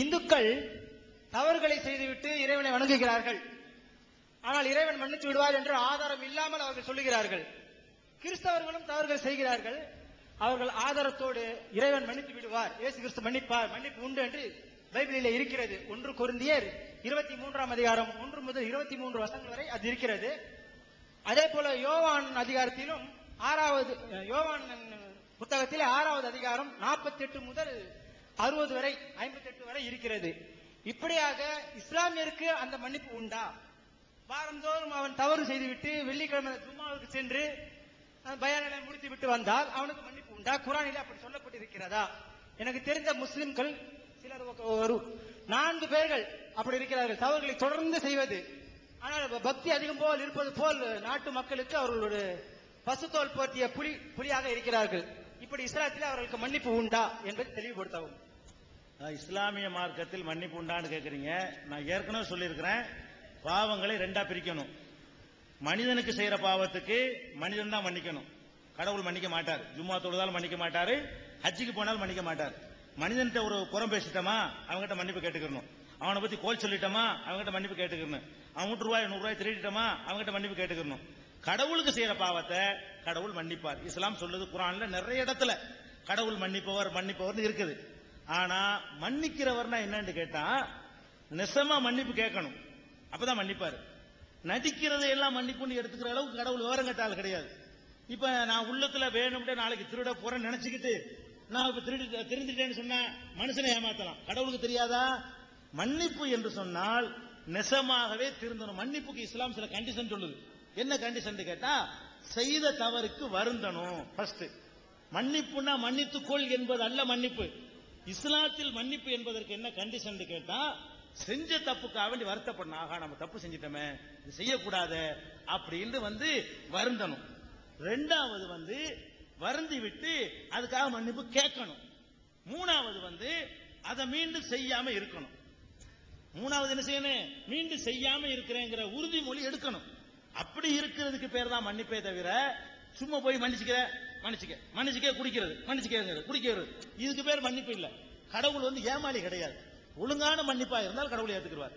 இந்துக்கள் தவறுகளை செய்துவிட்டு இறைவனை வணங்குகிறார்கள். ஆனால் இறைவன் மன்னித்து விடுவார் என்று ஆதாரம் இல்லாமல் அவர்கள் சொல்லுகிறார்கள். கிறிஸ்தவர்களும் தவறுகள் செய்கிறார்கள். அவர்கள் ஆதாரத்தோடு இறைவன் மன்னித்து விடுவார். இயேசு கிறிஸ்து மன்னிப்பார். மன்னிப்பு உண்டு என்று பைபிளில் இருக்கிறது. ஒன்று குருந்தியர் இருபத்தி மூன்றாம் அதிகாரம் ஒன்று முதல் இருபத்தி மூன்று வசங்கள் வரை அது இருக்கிறது. அதே போல யோவான் அதிகாரத்திலும் ஆறாவது யோவான் புத்தகத்திலே ஆறாவது அதிகாரம் 48 முதல் அறுபது வரை 58 வரை இருக்கிறது. இப்படியாக இஸ்லாமியருக்கு அந்த மன்னிப்பு உண்டா? வாரந்தோறும் அவன் தவறு செய்துவிட்டு வெள்ளிக்கிழமை ஜும்மாவுக்கு சென்று அஹ், பயானை முடித்து விட்டு வந்தால் அவனுக்கு மன்னிப்பு உண்டா? குரானிலே அப்படி சொல்லப்பட்டிருக்கிறதா? எனக்கு தெரிந்த முஸ்லிம்கள் சிலர் ஒரு- நான்கு பேர்கள் அப்படி இருக்கிறார்கள். தவறுகளை தொடர்ந்து செய்வது. ஆனால் பக்தி அதிகம் போல் இருப்பது போல் நாட்டு மக்களுக்கு அவர்களோட பசுத்தோல் போர்த்திய புலி புலியாக இருக்கிறார்கள். இப்படி இஸ்லாத்தில் அவர்களுக்கு மன்னிப்பு உண்டா என்பதை தெளிவுபடுத்தவும். இஸ்லாமிய மார்க்கத்தில் மன்னிப்பு உண்டான்னு கேட்குறீங்க நான் ஏற்கனவே சொல்லியிருக்கிறேன். பாவங்களை ரெண்டா பிரிக்கணும். மனிதனுக்கு செய்யற பாவத்துக்கு மனிதன் தான் மன்னிக்கணும். கடவுள் மன்னிக்க மாட்டார். ஜும்மா தொழுதாலும் மன்னிக்க மாட்டாரு. ஹஜ்ஜுக்கு போனாலும் மன்னிக்க மாட்டார். மனிதன்கிட்ட ஒரு புறம் பேசிட்டோமா அவங்ககிட்ட மன்னிப்பு கேட்டுக்கணும். அவனை பத்தி கோல் சொல்லிட்டோமா அவங்ககிட்ட மன்னிப்பு கேட்டுக்கணும். அவன் ரூபாய் நூறு ரூபாய் திருடிட்டோமா அவங்ககிட்ட மன்னிப்பு கேட்டுக்கணும். கடவுளுக்கு செய்யற பாவத்தை கடவுள் மன்னிப்பார். இஸ்லாம் சொல்லுது குரான்ல நிறைய இடத்துல. கடவுள் மன்னிப்பவர் மன்னிப்பவர்னு இருக்குது. ஆனா மன்னிக்கிறவர்னா என்னன்னு கேட்டா நெசமா மன்னிப்பு கேட்கணும். அப்பதான் மன்னிப்பாரு. நடிக்கிறதை எல்லாம் மன்னிப்புன்னு எடுத்துக்கிற அளவுக்கு கடவுள் விவரம் கேட்டால் கிடையாது. இப்ப நான் உள்ளத்துல வேணும்ட்டு நாளைக்கு திருட போறேன்னு நினைச்சுக்கிட்டு நான் இப்ப திருடி திருந்துட்டேன்னு சொன்னா மனுஷனை ஏமாத்தலாம். கடவுளுக்கு தெரியாதா? மன்னிப்பு என்று சொன்னால் நெசமாகவே திருந்தணும். மன்னிப்புக்கு இஸ்லாம் சில கண்டிஷன் சொல்லுது. என்ன கண்டிஷன் கேட்டா செய்த தவறுக்கு வருந்தணும். ஃபர்ஸ்ட் மன்னிப்புனா மன்னித்துக்கொள் என்பது அல்ல மன்னிப்பு. இஸ்லாத்தில் மன்னிப்பு என்பதற்கு என்ன கண்டிஷன் கேட்டா செஞ்ச தப்புக்காக வேண்டி வருத்தப்படணும். ஆகா நம்ம தப்பு செஞ்சிட்டோமே இது செய்யக்கூடாத அப்படின்னு வந்து வருந்தணும். ரெண்டாவது வந்து வருந்தி விட்டு அதுக்காக மன்னிப்பு கேட்கணும். மூணாவது வந்து அதை மீண்டும் செய்யாம இருக்கணும். மூணாவது என்ன செய்யணும்? மீண்டும் செய்யாம இருக்கிறேங்கிற உறுதிமொழி எடுக்கணும். அப்படி இருக்கிறதுக்கு பேர் தான் மன்னிப்பே தவிர சும்மா போய் மன்னிச்சுக்க மன்னிச்சுக்க மன்னிச்சுக்க குடிக்கிறது மன்னிச்சுக்கிறது குடிக்கிறது. இதுக்கு பேர் மன்னிப்பு இல்லை. கடவுள் வந்து ஏமாளி கிடையாது. ஒழுங்கான மன்னிப்பா இருந்தால் கடவுளை ஏத்துக்கிறார்